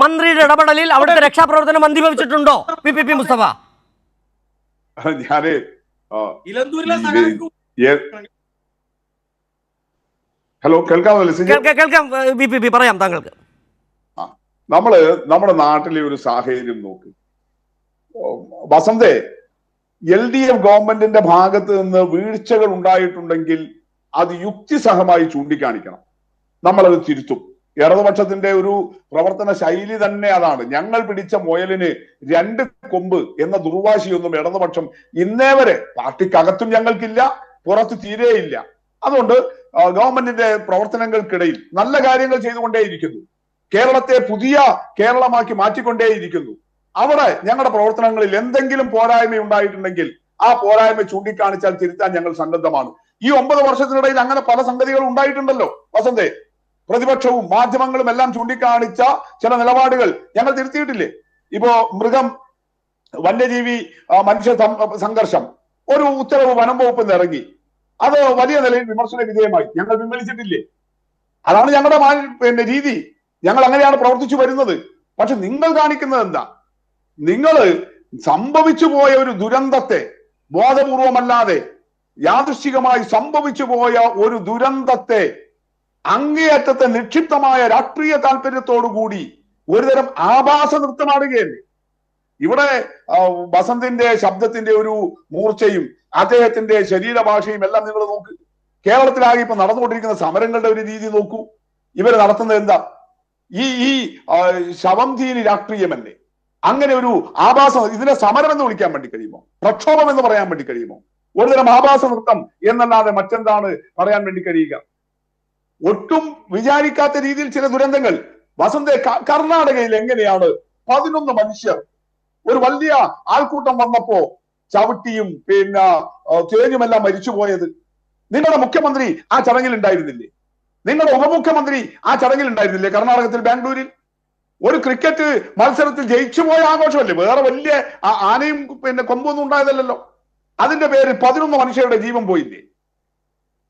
മന്ത്രിയുടെ ഇടപെടലിൽ അവിടുത്തെ രക്ഷാപ്രവർത്തനം മന്ദിഭവിച്ചിട്ടുണ്ടോ പി പി പി മുസ്തഫ. ഞാൻ ഹലോ കേൾക്കാം പി പി പറയാം താങ്കൾക്ക്. നമ്മൾ നമ്മുടെ നാട്ടിലെ ഒരു സാഹചര്യം നോക്കി. വസന്തേ എൽ ഡി എഫ് ഗവൺമെന്റിന്റെ ഭാഗത്ത് നിന്ന് വീഴ്ചകൾ ഉണ്ടായിട്ടുണ്ടെങ്കിൽ അത് യുക്തിസഹമായി ചൂണ്ടിക്കാണിക്കണം. നമ്മളത് തിരുത്തും. ഇടതുപക്ഷത്തിന്റെ ഒരു പ്രവർത്തന ശൈലി തന്നെ അതാണ്. ഞങ്ങൾ പിടിച്ച മുയലിന് രണ്ട് കൊമ്പ് എന്ന ദുർവാശിയൊന്നും ഇടതുപക്ഷം ഇന്നേ വരെ പാർട്ടിക്കകത്തും ഞങ്ങൾക്കില്ല പുറത്ത് തീരെയില്ല. അതുകൊണ്ട് ഗവൺമെന്റിന്റെ പ്രവർത്തനങ്ങൾക്കിടയിൽ നല്ല കാര്യങ്ങൾ ചെയ്തുകൊണ്ടേയിരിക്കുന്നു. കേരളത്തെ പുതിയ കേരളമാക്കി മാറ്റിക്കൊണ്ടേയിരിക്കുന്നു. അവിടെ ഞങ്ങളുടെ പ്രവർത്തനങ്ങളിൽ എന്തെങ്കിലും പോരായ്മ ഉണ്ടായിട്ടുണ്ടെങ്കിൽ ആ പോരായ്മ ചൂണ്ടിക്കാണിച്ചാൽ തിരുത്താൻ ഞങ്ങൾ സന്നദ്ധമാണ്. ഈ ഒമ്പത് വർഷത്തിനിടയിൽ അങ്ങനെ പല സംഗതികൾ ഉണ്ടായിട്ടുണ്ടല്ലോ. വസന്തേ പ്രതിപക്ഷവും മാധ്യമങ്ങളും എല്ലാം ചൂണ്ടിക്കാണിച്ച ചില നിലപാടുകൾ ഞങ്ങൾ തിരുത്തിയിട്ടില്ലേ? ഇപ്പോ മൃഗം വന്യജീവി മനുഷ്യ സംഘർഷം ഒരു ഉത്തരവ് വനം വകുപ്പ് ഇറങ്ങി. അത് വലിയ നിലയിൽ വിമർശന വിധേയമായി. ഞങ്ങൾ പിൻവലിച്ചിട്ടില്ലേ? അതാണ് ഞങ്ങളുടെ പിന്നെ രീതി. ഞങ്ങൾ അങ്ങനെയാണ് പ്രവർത്തിച്ചു വരുന്നത്. പക്ഷെ നിങ്ങൾ കാണിക്കുന്നത് എന്താ? നിങ്ങൾ സംഭവിച്ചു പോയ ഒരു ദുരന്തത്തെ ബോധപൂർവമല്ലാതെ യാദൃശ്ചികമായി സംഭവിച്ചു പോയ ഒരു ദുരന്തത്തെ അങ്ങേയറ്റത്തെ നിക്ഷിപ്തമായ രാഷ്ട്രീയ താല്പര്യത്തോടുകൂടി ഒരുതരം ആഭാസ നൃത്തമാടുകയല്ലേ? ഇവിടെ വസന്തിന്റെ ശബ്ദത്തിന്റെ ഒരു മൂർച്ചയും അദ്ദേഹത്തിന്റെ ശരീരഭാഷയും എല്ലാം നിങ്ങൾ നോക്ക്. കേരളത്തിലാകെ ഇപ്പൊ നടന്നുകൊണ്ടിരിക്കുന്ന സമരങ്ങളുടെ ഒരു രീതി നോക്കൂ. ഇവർ നടത്തുന്നത് എന്താ? ഈ ഈ ശവംധീനി രാഷ്ട്രീയമല്ലേ? അങ്ങനെ ഒരു ആഭാസം ഇതിനെ സമരം എന്ന് വിളിക്കാൻ വേണ്ടി കഴിയുമോ? പ്രക്ഷോഭം എന്ന് പറയാൻ വേണ്ടി കഴിയുമോ? ഒരുതരം ആഭാസ നൃത്തം എന്നല്ലാതെ മറ്റെന്താണ് പറയാൻ വേണ്ടി കഴിയുക? ഒട്ടും വിചാരിക്കാത്ത രീതിയിൽ ചില ദുരന്തങ്ങൾ. വസന്ത കർണാടകയിൽ എങ്ങനെയാണ് പതിനൊന്ന് മനുഷ്യർ ഒരു വലിയ ആൾക്കൂട്ടം വന്നപ്പോ ചവിട്ടിയും പിന്നെ തേഞ്ഞുമെല്ലാം മരിച്ചുപോയത്. നിങ്ങളുടെ മുഖ്യമന്ത്രി ആ ചടങ്ങിൽ ഉണ്ടായിരുന്നില്ലേ? നിങ്ങളുടെ ഉപമുഖ്യമന്ത്രി ആ ചടങ്ങിൽ ഉണ്ടായിരുന്നില്ലേ കർണാടകത്തിൽ ബാംഗ്ലൂരിൽ? ഒരു ക്രിക്കറ്റ് മത്സരത്തിൽ ജയിച്ചു പോയ ആഘോഷമല്ലേ? വേറെ വലിയ ആനയും പിന്നെ കൊമ്പൊന്നും ഉണ്ടായതല്ലോ അതിന്റെ പേരിൽ പതിനൊന്ന് മനുഷ്യരുടെ ജീവൻ പോയില്ലേ?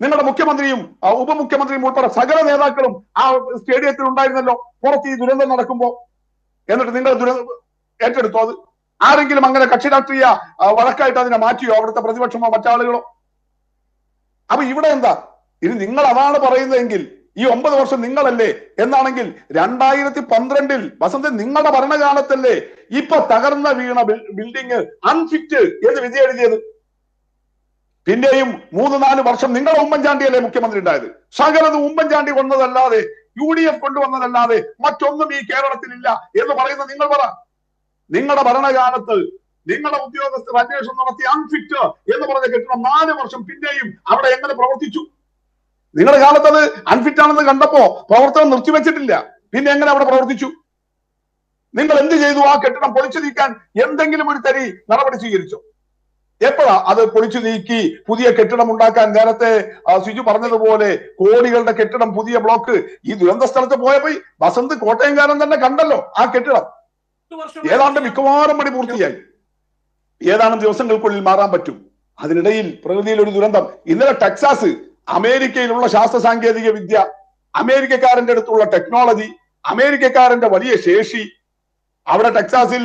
നിങ്ങളുടെ മുഖ്യമന്ത്രിയും ഉപമുഖ്യമന്ത്രിയും ഉൾപ്പെടെ സകല നേതാക്കളും ആ സ്റ്റേഡിയത്തിൽ ഉണ്ടായിരുന്നല്ലോ. പുറത്ത് ഈ ദുരന്തം നടക്കുമ്പോ. എന്നിട്ട് നിങ്ങൾ ദുരന്തം ഏറ്റെടുത്തോ അത്? ആരെങ്കിലും അങ്ങനെ കക്ഷി രാഷ്ട്രീയ വഴക്കായിട്ട് അതിനെ മാറ്റിയോ? അവിടുത്തെ പ്രതിപക്ഷമോ മറ്റാളുകളോ അപ്പൊ ഇവിടെ എന്താ? ഇനി നിങ്ങൾ അതാണ് പറയുന്നതെങ്കിൽ ഈ ഒമ്പത് വർഷം നിങ്ങളല്ലേ? എന്നാണെങ്കിൽ രണ്ടായിരത്തി പന്ത്രണ്ടിൽ വസന്ത നിങ്ങളുടെ ഭരണകാലത്തല്ലേ ഇപ്പൊ തകർന്ന വീണ ബിൽഡിംഗ് അൺഫിറ്റ് എന്ന് വിധി എഴുതിയത്? പിന്നെയും മൂന്ന് നാല് വർഷം നിങ്ങളുടെ ഉമ്മൻചാണ്ടിയല്ലേ മുഖ്യമന്ത്രി ഉണ്ടായത്? സകലത് ഉമ്മൻചാണ്ടി കൊണ്ടതല്ലാതെ യു ഡി എഫ് കൊണ്ടുവന്നതല്ലാതെ മറ്റൊന്നും ഈ കേരളത്തിലില്ല എന്ന് പറയുന്ന നിങ്ങൾ പറ. നിങ്ങളുടെ ഭരണകാലത്ത് നിങ്ങളുടെ ഉദ്യോഗസ്ഥർ അന്വേഷണം നടത്തി അൺഫിറ്റ് എന്ന് പറഞ്ഞ കെട്ടിടം നാല് വർഷം പിന്നെയും അവിടെ എങ്ങനെ പ്രവർത്തിച്ചു? നിങ്ങളുടെ കാലത്ത് അത് അൺഫിറ്റ് ആണെന്ന് കണ്ടപ്പോ പ്രവർത്തനം നിർത്തിവെച്ചിട്ടില്ല. പിന്നെ എങ്ങനെ അവിടെ പ്രവർത്തിച്ചു? നിങ്ങൾ എന്ത് ചെയ്തു? ആ കെട്ടിടം പൊളിച്ചു നീക്കാൻ എന്തെങ്കിലും ഒരു തരി നടപടി സ്വീകരിച്ചോ? എപ്പോഴാ അത് പൊളിച്ചു നീക്കി പുതിയ കെട്ടിടം ഉണ്ടാക്കാൻ നേരത്തെ സിജു പറഞ്ഞതുപോലെ കോടികളുടെ കെട്ടിടം പുതിയ ബ്ലോക്ക് ഈ ദുരന്ത സ്ഥലത്ത് പോയപ്പോ പോയി വസന്ത് കോട്ടയംകാരൻ തന്നെ കണ്ടല്ലോ ആ കെട്ടിടം. ഏതാണ്ട് മിക്കവാറും പണി പൂർത്തിയായി. ഏതാനും ദിവസങ്ങൾക്കുള്ളിൽ മാറാൻ പറ്റും. അതിനിടയിൽ പ്രകൃതിയിൽ ഒരു ദുരന്തം. ഇന്നലെ ടെക്സാസ് അമേരിക്കയിലുള്ള ശാസ്ത്ര സാങ്കേതിക വിദ്യ അമേരിക്കക്കാരന്റെ അടുത്തുള്ള ടെക്നോളജി അമേരിക്കക്കാരന്റെ വലിയ ശേഷി അവിടെ ടെക്സാസിൽ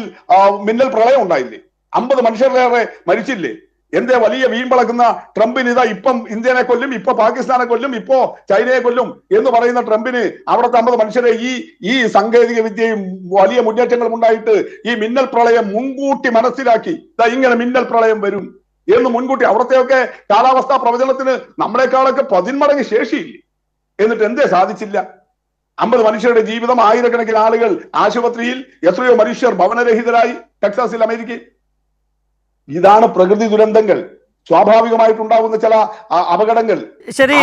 മിന്നൽ പ്രളയം ഉണ്ടായില്ലേ? അമ്പത് മനുഷ്യരിലേറെ മരിച്ചില്ലേ? എന്തേ വലിയ വീൺപിളക്കുന്ന ട്രംപിന് ഇതാ ഇപ്പം ഇന്ത്യനെ കൊല്ലും ഇപ്പൊ പാകിസ്ഥാനെ കൊല്ലും ഇപ്പോ ചൈനയെ കൊല്ലും എന്ന് പറയുന്ന ട്രംപിന് അവിടുത്തെ അമ്പത് മനുഷ്യരെ ഈ ഈ സാങ്കേതിക വിദ്യയും വലിയ മുന്നേറ്റങ്ങളും ഉണ്ടായിട്ട് ഈ മിന്നൽ പ്രളയം മുൻകൂട്ടി മനസ്സിലാക്കി. ഇതാ ഇങ്ങനെ മിന്നൽ പ്രളയം വരും എന്ന് മുൻകൂട്ടി അവിടത്തെയൊക്കെ കാലാവസ്ഥാ പ്രവചനത്തിന് നമ്മളെക്കാളൊക്കെ പതിന്മടങ്ങ് ശേഷിയില്ലേ? എന്നിട്ട് എന്തേ സാധിച്ചില്ല? അമ്പത് മനുഷ്യരുടെ ജീവിതം ആയിരക്കണക്കിന് ആളുകൾ ആശുപത്രിയിൽ എത്രയോ മനുഷ്യർ ഭവനരഹിതരായി ടെക്സാസിൽ അമേരിക്കയിൽ. ഇതാണ് പ്രകൃതി ദുരന്തങ്ങൾ. സ്വാഭാവികമായിട്ടുണ്ടാകുന്ന ചില അപകടങ്ങൾ. ശരി